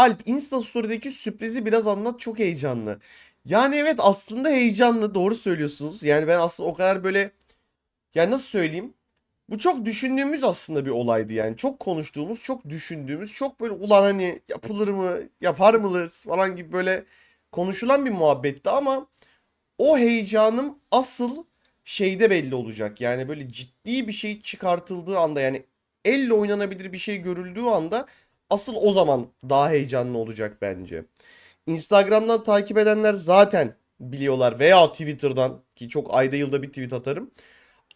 Alp Insta Story'deki sürprizi biraz anlat çok heyecanlı. Yani evet aslında heyecanlı doğru söylüyorsunuz. Yani ben aslında o kadar böyle yani nasıl söyleyeyim? Bu çok düşündüğümüz aslında bir olaydı yani. Çok konuştuğumuz, çok düşündüğümüz, çok böyle ulan hani yapılır mı, yapar mıyız falan gibi böyle konuşulan bir muhabbetti ama o heyecanım asıl şeyde belli olacak. Yani böyle ciddi bir şey çıkartıldığı anda yani elle oynanabilir bir şey görüldüğü anda asıl o zaman daha heyecanlı olacak bence. Instagram'dan takip edenler zaten biliyorlar veya Twitter'dan ki çok ayda yılda bir tweet atarım.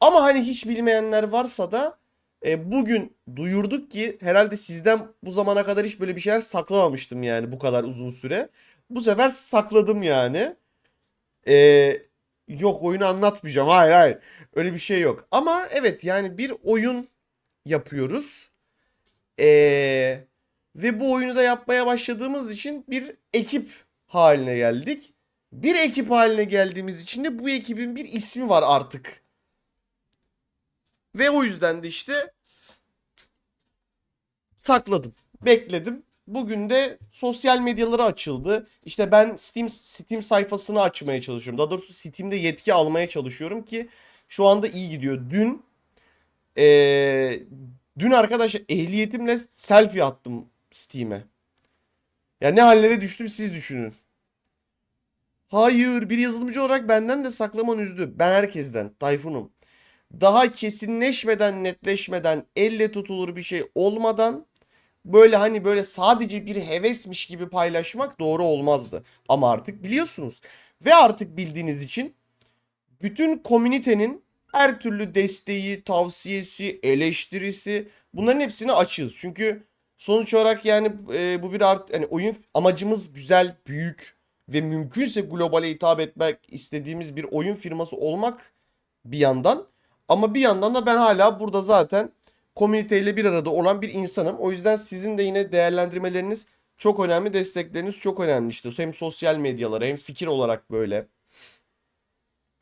Ama hani hiç bilmeyenler varsa da e, bugün duyurduk ki herhalde sizden bu zamana kadar hiç böyle bir şeyler saklamamıştım yani bu kadar uzun süre. Bu sefer sakladım yani. E, yok oyunu anlatmayacağım. Hayır hayır. Öyle bir şey yok. Ama evet yani bir oyun yapıyoruz. E, ve bu oyunu da yapmaya başladığımız için bir ekip haline geldik. Bir ekip haline geldiğimiz için de bu ekibin bir ismi var artık. Ve o yüzden de işte sakladım. Bekledim. Bugün de sosyal medyaları açıldı. İşte ben Steam Steam sayfasını açmaya çalışıyorum. Daha doğrusu Steam'de yetki almaya çalışıyorum ki şu anda iyi gidiyor. Dün eee, dün arkadaşlar ehliyetimle selfie attım Steam'e. Ya ne hallere düştüm siz düşünün. Hayır, bir yazılımcı olarak benden de saklaman üzdü. Ben herkesten, Tayfun'um. Daha kesinleşmeden, netleşmeden, elle tutulur bir şey olmadan böyle hani böyle sadece bir hevesmiş gibi paylaşmak doğru olmazdı. Ama artık biliyorsunuz. Ve artık bildiğiniz için bütün komünitenin her türlü desteği, tavsiyesi, eleştirisi bunların hepsini açığız. Çünkü sonuç olarak yani e, bu bir art hani oyun amacımız güzel, büyük ve mümkünse globale hitap etmek istediğimiz bir oyun firması olmak bir yandan. Ama bir yandan da ben hala burada zaten komüniteyle bir arada olan bir insanım. O yüzden sizin de yine değerlendirmeleriniz çok önemli, destekleriniz çok önemli işte. Hem sosyal medyalara hem fikir olarak böyle.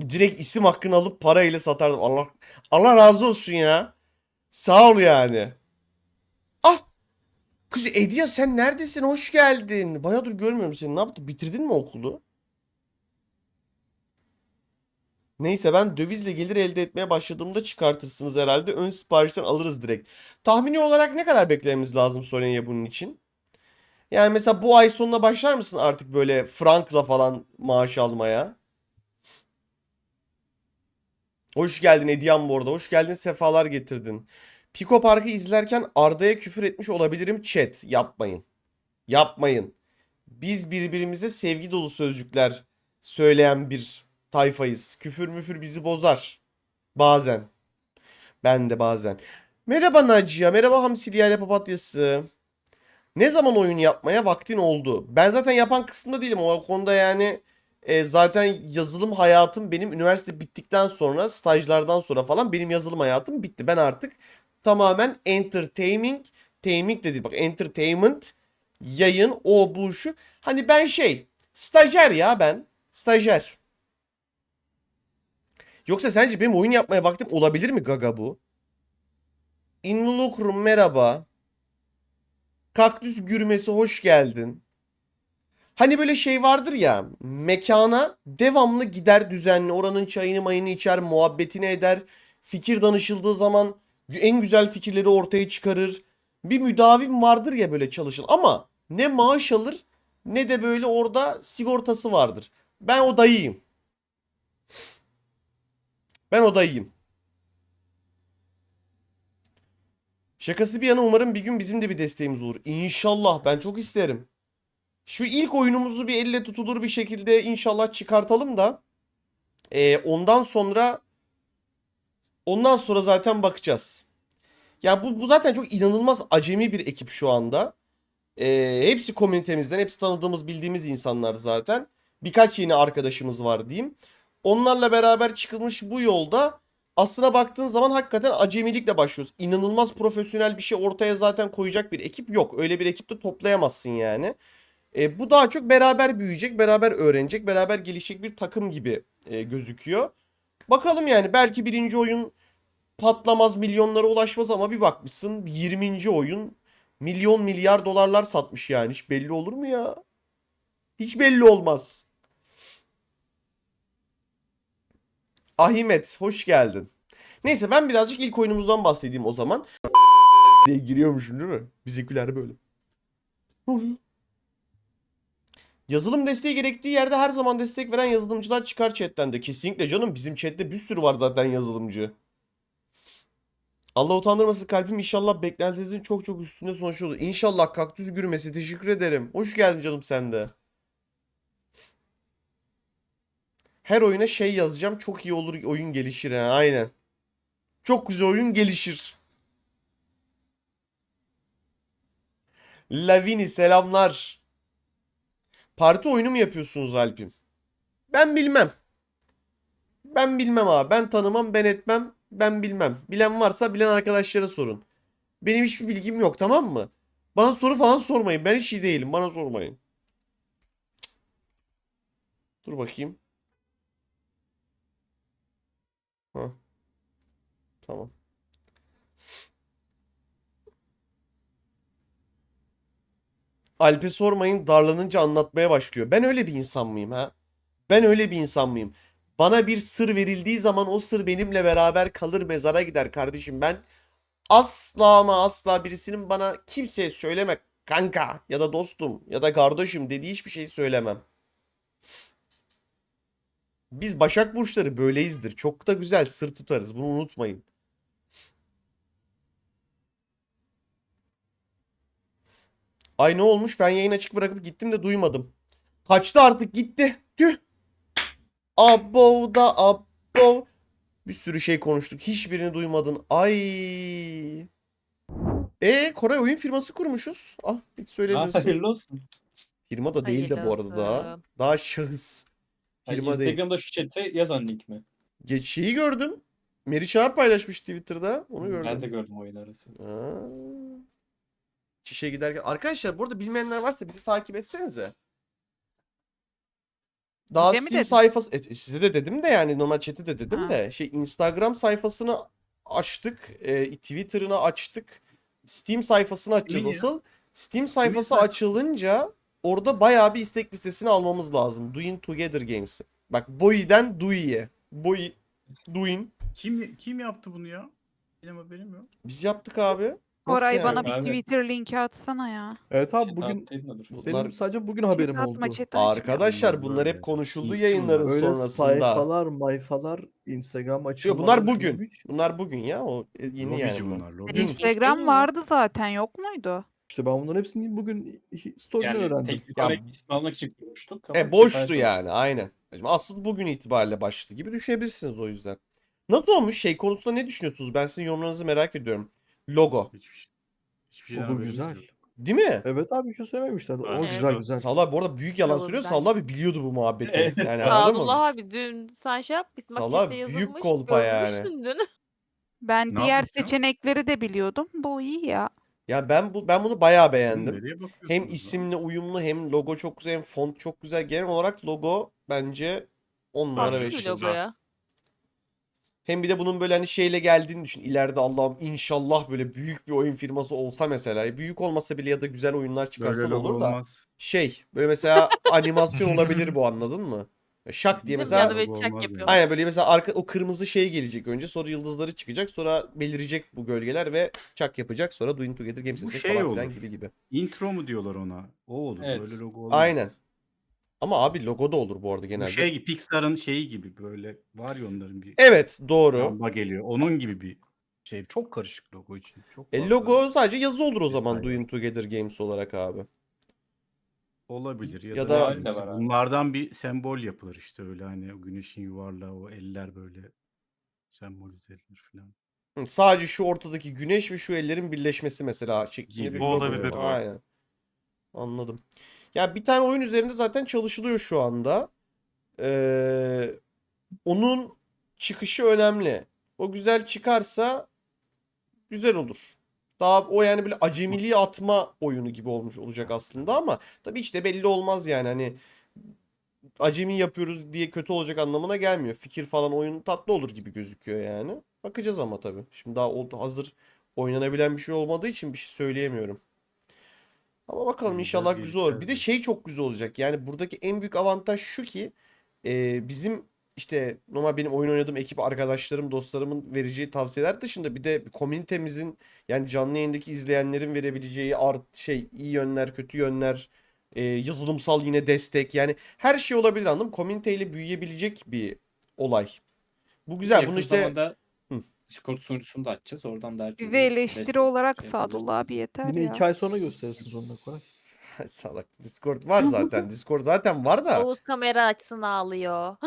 Direkt isim hakkını alıp parayla satardım. Allah Allah razı olsun ya. Sağ ol yani. Ah! Kız Ediya sen neredesin? Hoş geldin. Bayağıdır görmüyorum seni. Ne yaptın? Bitirdin mi okulu? Neyse ben dövizle gelir elde etmeye başladığımda çıkartırsınız herhalde. Ön siparişten alırız direkt. Tahmini olarak ne kadar beklememiz lazım Solenya bunun için? Yani mesela bu ay sonuna başlar mısın artık böyle frankla falan maaş almaya? Hoş geldin Ediyan bu arada. Hoş geldin sefalar getirdin. Piko Park'ı izlerken Arda'ya küfür etmiş olabilirim chat. Yapmayın. Yapmayın. Biz birbirimize sevgi dolu sözcükler söyleyen bir tayfayız. Küfür müfür bizi bozar. Bazen. Ben de bazen. Merhaba Nacia. Merhaba Hamsiliye ile Papatyası. Ne zaman oyun yapmaya vaktin oldu? Ben zaten yapan kısımda değilim. O konuda yani e, zaten yazılım hayatım benim üniversite bittikten sonra stajlardan sonra falan benim yazılım hayatım bitti. Ben artık tamamen entertaining, taming dedi bak entertainment, yayın, o bu şu. Hani ben şey stajyer ya ben. Stajyer. Yoksa sence benim oyun yapmaya vaktim olabilir mi Gaga bu? Involucrum merhaba. Kaktüs gürmesi hoş geldin. Hani böyle şey vardır ya mekana devamlı gider düzenli oranın çayını mayını içer muhabbetini eder. Fikir danışıldığı zaman en güzel fikirleri ortaya çıkarır. Bir müdavim vardır ya böyle çalışın ama ne maaş alır ne de böyle orada sigortası vardır. Ben o dayıyım. Ben o dayıyım. Şakası bir yana umarım bir gün bizim de bir desteğimiz olur. İnşallah ben çok isterim. Şu ilk oyunumuzu bir elle tutulur bir şekilde inşallah çıkartalım da e, ondan sonra ondan sonra zaten bakacağız. Ya bu, bu zaten çok inanılmaz acemi bir ekip şu anda. E, hepsi komünitemizden, hepsi tanıdığımız, bildiğimiz insanlar zaten. Birkaç yeni arkadaşımız var diyeyim. Onlarla beraber çıkılmış bu yolda aslına baktığın zaman hakikaten acemilikle başlıyoruz. İnanılmaz profesyonel bir şey ortaya zaten koyacak bir ekip yok. Öyle bir ekip de toplayamazsın yani. E, bu daha çok beraber büyüyecek, beraber öğrenecek, beraber gelişecek bir takım gibi e, gözüküyor. Bakalım yani belki birinci oyun patlamaz milyonlara ulaşmaz ama bir bakmışsın 20. oyun Milyon milyar dolarlar satmış yani. Hiç belli olur mu ya? Hiç belli olmaz. Ahimet hoş geldin. Neyse ben birazcık ilk oyunumuzdan bahsedeyim o zaman. diye giriyormuşum değil mi? Bizimkiler böyle. Ne oluyor? Yazılım desteği gerektiği yerde her zaman destek veren yazılımcılar çıkar chatten de. Kesinlikle canım bizim chatte bir sürü var zaten yazılımcı. Allah utandırmasın kalbim inşallah beklentinizin çok çok üstünde sonuç olur. İnşallah kaktüs gürmesi teşekkür ederim. Hoş geldin canım sen de. Her oyuna şey yazacağım çok iyi olur oyun gelişir ha aynen. Çok güzel oyun gelişir. Lavini selamlar. Parti oyunu mu yapıyorsunuz Alp'im? Ben bilmem. Ben bilmem abi. Ben tanımam, ben etmem, ben bilmem. Bilen varsa bilen arkadaşlara sorun. Benim hiçbir bilgim yok tamam mı? Bana soru falan sormayın. Ben hiç iyi değilim. Bana sormayın. Dur bakayım. Ha. Tamam. Alp'e sormayın darlanınca anlatmaya başlıyor. Ben öyle bir insan mıyım ha? Ben öyle bir insan mıyım? Bana bir sır verildiği zaman o sır benimle beraber kalır mezara gider kardeşim. Ben asla ama asla birisinin bana kimseye söyleme kanka ya da dostum ya da kardeşim dediği hiçbir şeyi söylemem. Biz Başak Burçları böyleyizdir. Çok da güzel sır tutarız. Bunu unutmayın. Ay ne olmuş? Ben yayın açık bırakıp gittim de duymadım. Kaçtı artık gitti. Tüh. Abo da abo. Bir sürü şey konuştuk. Hiçbirini duymadın. Ay. E Koray oyun firması kurmuşuz. Ah hiç Ha, söylemiyorsun. hayırlı olsun. Firma da değil de bu arada daha. Daha şahıs. Ay, Firma değil. Instagram'da şu chat'e yazan link mi? Geç şeyi gördüm. Meriç abi paylaşmış Twitter'da. Onu gördüm. Ben de gördüm oyun arası. Aa. Çişe giderken. Arkadaşlar burada bilmeyenler varsa bizi takip etsenize. Daha Bize mi Steam dedin? sayfası e, size de dedim de yani normal chat'e de dedim Ha. de şey Instagram sayfasını açtık, e, Twitter'ını açtık. Steam sayfasını açacağız İyi ya. asıl. Steam sayfası sayfa. açılınca orada bayağı bir istek listesini almamız lazım. Doing Together Games'i. Bak Boy'den Dui'ye. Boy Doing. Kim kim yaptı bunu ya? Benim haberim yok. Biz yaptık abi. Nasıl Koray yani? bana bir Abi. Twitter linki atsana ya. Evet abi bugün benim sadece bugün Chat haberim atma, oldu. chat. Arkadaşlar Bunlar hep konuşuldu sistem yayınların Öyle sonrasında. sayfalar, mayfalar, Instagram açılmaları. Yok bunlar bugün. Bunlar bugün ya o e, yeni Lobici yani. bunlar. lobici. Instagram vardı zaten yok muydu? İşte ben bunların hepsini bugün story'den Yani öğrendim. teknik Ya- olarak ismi almak için kurmuştuk. ama E boştu yani aynen. Asıl bugün itibariyle başladı gibi düşünebilirsiniz o yüzden. Nasıl olmuş şey konusunda ne düşünüyorsunuz? Ben sizin yorumlarınızı merak ediyorum. Logo. Hiçbir, şey- hiçbir şeyden Bu haberimiz güzel. yok. Değil mi? Evet abi bir şey söylememişler. O güzel güzel. Sallah bu arada büyük yalan Olur, söylüyor. ben- Sallah abi biliyordu bu muhabbeti. Evet. Yani anladın mı? Allah abi dün sen şey yapmışsın bak Salak chat'e büyük yazılmış. kolpa yani. görmüşsün dün. Ben Ne diğer yapmış ya? seçenekleri de biliyordum. Bu iyi ya. Ya ben bu ben bunu bayağı beğendim. Nereye bakıyorsunuz Hem lan? isimle uyumlu hem logo çok güzel hem font çok güzel. Genel olarak logo bence 10 numara Farklı 5 bir logo ya. Hem bir de bunun böyle hani şeyle geldiğini düşün. İleride Allah'ım inşallah böyle büyük bir oyun firması olsa mesela. Büyük olmasa bile ya da güzel oyunlar çıkarsa Böyle olur da. olmaz. Şey böyle mesela animasyon olabilir bu anladın mı? Şak diye mesela Ya da böyle çak olmaz yapıyor. yani. Aynen böyle mesela arka o kırmızı şey gelecek önce sonra yıldızları çıkacak sonra belirecek bu gölgeler ve çak yapacak sonra Doing Together Games Bu şey falan filan olur. gibi gibi. Intro mu diyorlar ona? O olur. Evet. Böyle logo olmaz. Aynen. Ama abi logo da olur bu arada Bu genelde. şey gibi Pixar'ın şeyi gibi böyle var ya onların bir Evet doğru. lamba geliyor. Onun gibi bir şey. Çok karışık logo için. Çok E, fazla logo sadece yazı olur o zaman var. Doing Together Games olarak abi. olabilir ya, Ya da, da- işte var abi. bunlardan bir sembol yapılır işte öyle hani o güneşin yuvarlağı o eller böyle sembolize edilir falan. Hı, Sadece şu ortadaki güneş ve şu ellerin birleşmesi mesela şeklinde Gibi. bir O logo olabilir, evet. Aynen. Anladım. Ya bir tane oyun üzerinde zaten çalışılıyor şu anda. Ee, onun çıkışı önemli. O güzel çıkarsa güzel olur. Daha o yani böyle acemiliği atma oyunu gibi olmuş olacak aslında ama tabii hiç de belli olmaz yani hani acemi yapıyoruz diye kötü olacak anlamına gelmiyor. Fikir falan oyun tatlı olur gibi gözüküyor yani. Bakacağız ama tabii. Şimdi daha oldu hazır oynanabilen bir şey olmadığı için bir şey söyleyemiyorum. Ama bakalım inşallah güzel olur. Bir de şey çok güzel olacak. Yani buradaki en büyük avantaj şu ki e, bizim işte normal benim oyun oynadığım ekip arkadaşlarım, dostlarımın vereceği tavsiyeler dışında bir de komünitemizin yani canlı yayındaki izleyenlerin verebileceği art şey iyi yönler, kötü yönler, e, yazılımsal yine destek yani her şey olabilir anladın mı? Komüniteyle büyüyebilecek bir olay. Bu güzel. Yakın Bunu işte zamanda. Discord sunucusunu da açacağız. Oradan da herkese Ve eleştiri olarak şey. Sadullah abi yeter Yine ya. iki ay sonra gösterirsin sonunda Koray. salak Discord var zaten. Discord zaten var da. Oğuz kamera açsın ağlıyor.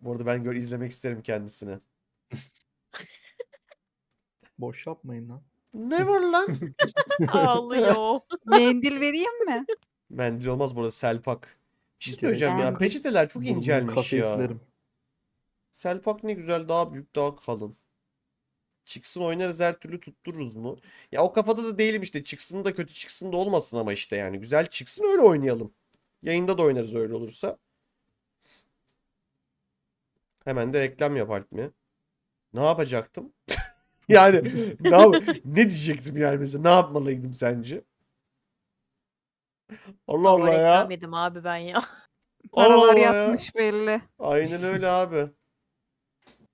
Bu arada ben gör izlemek isterim kendisini. Boş yapmayın lan. Ne var lan? ağlıyor. Mendil vereyim mi? Mendil olmaz burada selpak. Bir şey söyleyeceğim ya. Peçeteler çok incelmiş kafeslerim. Selpak ne güzel daha büyük daha kalın. Çıksın oynarız her türlü tuttururuz mu? Ya o kafada da değilim işte. Çıksın da kötü çıksın da olmasın ama işte yani. Güzel çıksın öyle oynayalım. Yayında da oynarız öyle olursa. Hemen de reklam yap Alp mi? Ne yapacaktım? Yani ne, yap- ne diyecektim yani mesela? Ne yapmalıydım sence? Allah Allah ya. reklam yedim abi ben ya. Allah Paralar Allah ya. yatmış belli. Aynen öyle abi.